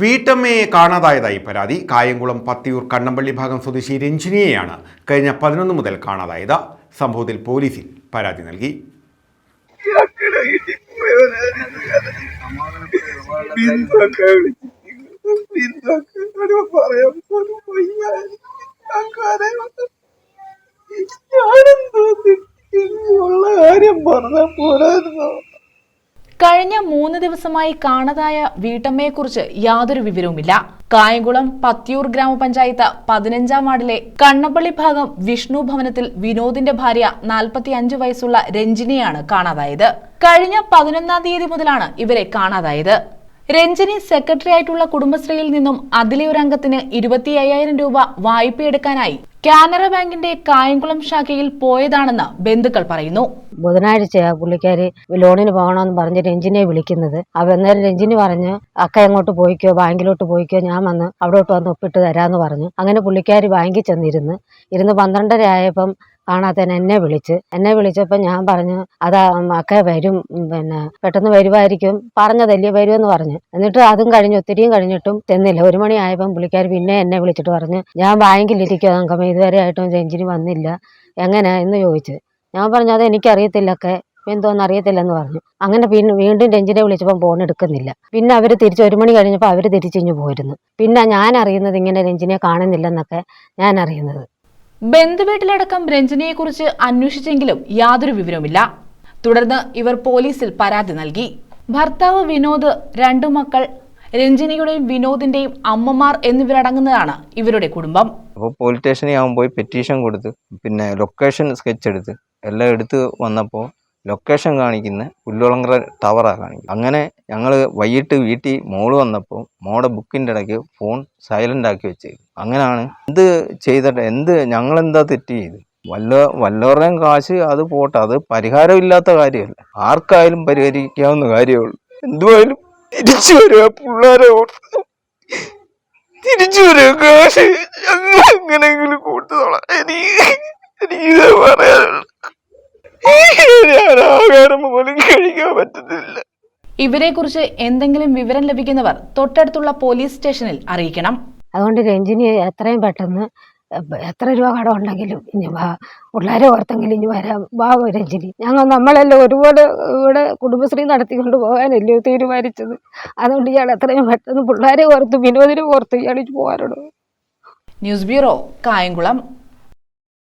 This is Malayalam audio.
വീട്ടമ്മയെ കാണാതായതായി പരാതി. കായംകുളം പത്തിയൂർ കണ്ണമ്പള്ളി ഭാഗം സ്വദേശി രഞ്ജിനിയെയാണ് കഴിഞ്ഞ പതിനൊന്ന് മുതൽ കാണാതായത്. സംഭവത്തിൽ പോലീസിൽ പരാതി നൽകി. ഞാനെന്തോ ഉള്ള കാര്യം പറഞ്ഞ പോരായിരുന്നോ? കഴിഞ്ഞ മൂന്ന് ദിവസമായി കാണാതായ വീട്ടമ്മയെക്കുറിച്ച് യാതൊരു വിവരവുമില്ല. കായംകുളം പത്തിയൂർ ഗ്രാമപഞ്ചായത്ത് പതിനഞ്ചാം വാർഡിലെ കണ്ണപ്പള്ളി ഭാഗം വിഷ്ണു ഭവനത്തിൽ വിനോദിന്റെ ഭാര്യ നാൽപ്പത്തി അഞ്ച് വയസ്സുള്ള രഞ്ജിനിയാണ് കാണാതായത്. കഴിഞ്ഞ പതിനൊന്നാം തീയതി മുതലാണ് ഇവരെ കാണാതായത്. രഞ്ജിനി സെക്രട്ടറി ആയിട്ടുള്ള കുടുംബശ്രീയിൽ നിന്നും അതിലെ ഒരു അംഗത്തിന് ഇരുപത്തി അയ്യായിരം രൂപ വായ്പയെടുക്കാനായി കാനറ ബാങ്കിന്റെ കായംകുളം ശാഖയിൽ പോയതാണെന്ന് ബന്ധുക്കൾ പറയുന്നു. ബുധനാഴ്ചയാ പുള്ളിക്കാരി ലോണിന് പോകണമെന്ന് പറഞ്ഞ് രഞ്ജിനെ വിളിക്കുന്നത്. അവ അന്നേരം രഞ്ജിന് പറഞ്ഞ് അക്ക എങ്ങോട്ട് പോയിക്കോ? ബാങ്കിലോട്ട് പോയിക്കോ? ഞാൻ വന്ന് അവിടോട്ട് വന്ന് ഒപ്പിട്ട് തരാമെന്ന് പറഞ്ഞു. അങ്ങനെ പുള്ളിക്കാരി ബാങ്കിൽ ചെന്നിരുന്ന്. ഇരുന്ന് പന്ത്രണ്ടര ആയപ്പം കാണാത്തതിന് എന്നെ വിളിച്ച്. എന്നെ വിളിച്ചപ്പോൾ ഞാൻ പറഞ്ഞു അതാ അക്ക വരും പിന്നെ പെട്ടെന്ന് വരുമായിരിക്കും പറഞ്ഞതല്ലേ വരുമെന്ന് പറഞ്ഞു. എന്നിട്ട് അതും കഴിഞ്ഞ് ഒത്തിരിയും കഴിഞ്ഞിട്ടും ചെന്നില്ല. ഒരു മണി ആയപ്പം പുള്ളിക്കാരി പിന്നെ എന്നെ വിളിച്ചിട്ട് പറഞ്ഞു ഞാൻ ബാങ്കിലിരിക്കുക അങ്കമ്മ ഇതുവരെ ആയിട്ടും രഞ്ജിനി വന്നില്ല. എങ്ങനെ? എന്ന് ചോദിച്ചു. ഞാൻ പറഞ്ഞു അത് എനിക്കറിയത്തില്ലൊക്കെ. എന്തോന്ന് അറിയത്തില്ലെന്ന് പറഞ്ഞു. അങ്ങനെ പിന്നെ വീണ്ടും രഞ്ജിനെ വിളിച്ചപ്പോൾ ഫോൺ എടുക്കുന്നില്ല. പിന്നെ അവർ തിരിച്ച് ഒരു മണി കഴിഞ്ഞപ്പോൾ അവർ തിരിച്ചിഞ്ഞു പോയിരുന്നു പിന്നെ ഞാൻ അറിയുന്നത് ഇങ്ങനെ രഞ്ജിനെ കാണുന്നില്ലെന്നൊക്കെ ഞാൻ അറിയുന്നത്. ബന്ധുവീട്ടിലടക്കം രഞ്ജനയെക്കുറിച്ച് അന്വേഷിച്ചെങ്കിലും യാതൊരു വിവരവുമില്ല. തുടർന്ന് ഇവർ പോലീസിൽ പരാതി നൽകി. ഭർത്താവ് വിനോദ് രണ്ടു മക്കൾ രഞ്ജനിയുടെയും വിനോദിന്റെയും അമ്മമാർ എന്നിവരടങ്ങുന്നതാണ് ഇവരുടെ കുടുംബം. അപ്പോൾ പോലീസ് സ്റ്റേഷനിൽ ആകുമ്പോൾ പോയി പെറ്റീഷൻ കൊടുത്ത് പിന്നെ ലൊക്കേഷൻ സ്കെച്ച് എടുത്ത്. എല്ലാം എടുത്ത് വന്നപ്പോൾ ലൊക്കേഷൻ കാണിക്കുന്ന പുല്ലുളങ്കര ടവറാണ് കാണിക്കുന്നത്. അങ്ങനെ ഞങ്ങൾ വൈകിട്ട് വീട്ടിൽ മോൾ വന്നപ്പോൾ മോടെ ബുക്കിന്റെ ഇടയ്ക്ക് ഫോൺ സൈലന്റ് ആക്കി വെച്ചേക്കും അങ്ങനെയാണ് എന്ത് ചെയ്തിട്ട് എന്ത് ഞങ്ങളെന്താ തെറ്റ് ചെയ്ത്? വല്ല വല്ലവരുടെയും കാശ് അത് പോട്ടെ അത് പരിഹാരമില്ലാത്ത കാര്യമല്ല. ആർക്കായാലും പരിഹരിക്കാവുന്ന കാര്യമുള്ളു. എന്തുമായാലും തിരിച്ചു വരിക പിള്ളേരെ തിരിച്ചു വരിക കാശ് ഞങ്ങൾ ആഹാരം പോലും കഴിക്കാൻ പറ്റുന്നില്ല. ഇവരെക്കുറിച്ച് എന്തെങ്കിലും വിവരം ലഭിക്കുന്നവർ തൊട്ടടുത്തുള്ള പോലീസ് സ്റ്റേഷനിൽ അറിയിക്കണം. അതുകൊണ്ട് രഞ്ജിനി എത്രയും പെട്ടെന്ന് എത്ര രൂപ കടം ഉണ്ടെങ്കിലും ഇനി വാ പിള്ളേരെ ഓർത്തെങ്കിലും ഇനി വരാം. വാ രഞ്ജിനി ഞങ്ങൾ നമ്മളെല്ലാം ഒരുപോലെ ഇവിടെ കുടുംബശ്രീ നടത്തിക്കൊണ്ട് പോകാനല്ലയോ തീരുമാനിച്ചത്. അതുകൊണ്ട് ഇയാൾ എത്രയും പെട്ടെന്ന് പിള്ളേരെ ഓർത്ത് വിനോദിനെ ഓർത്ത് ഇയാൾ പോകാനുള്ളൂ ന്യൂസ് ബ്യൂറോ കായംകുളം.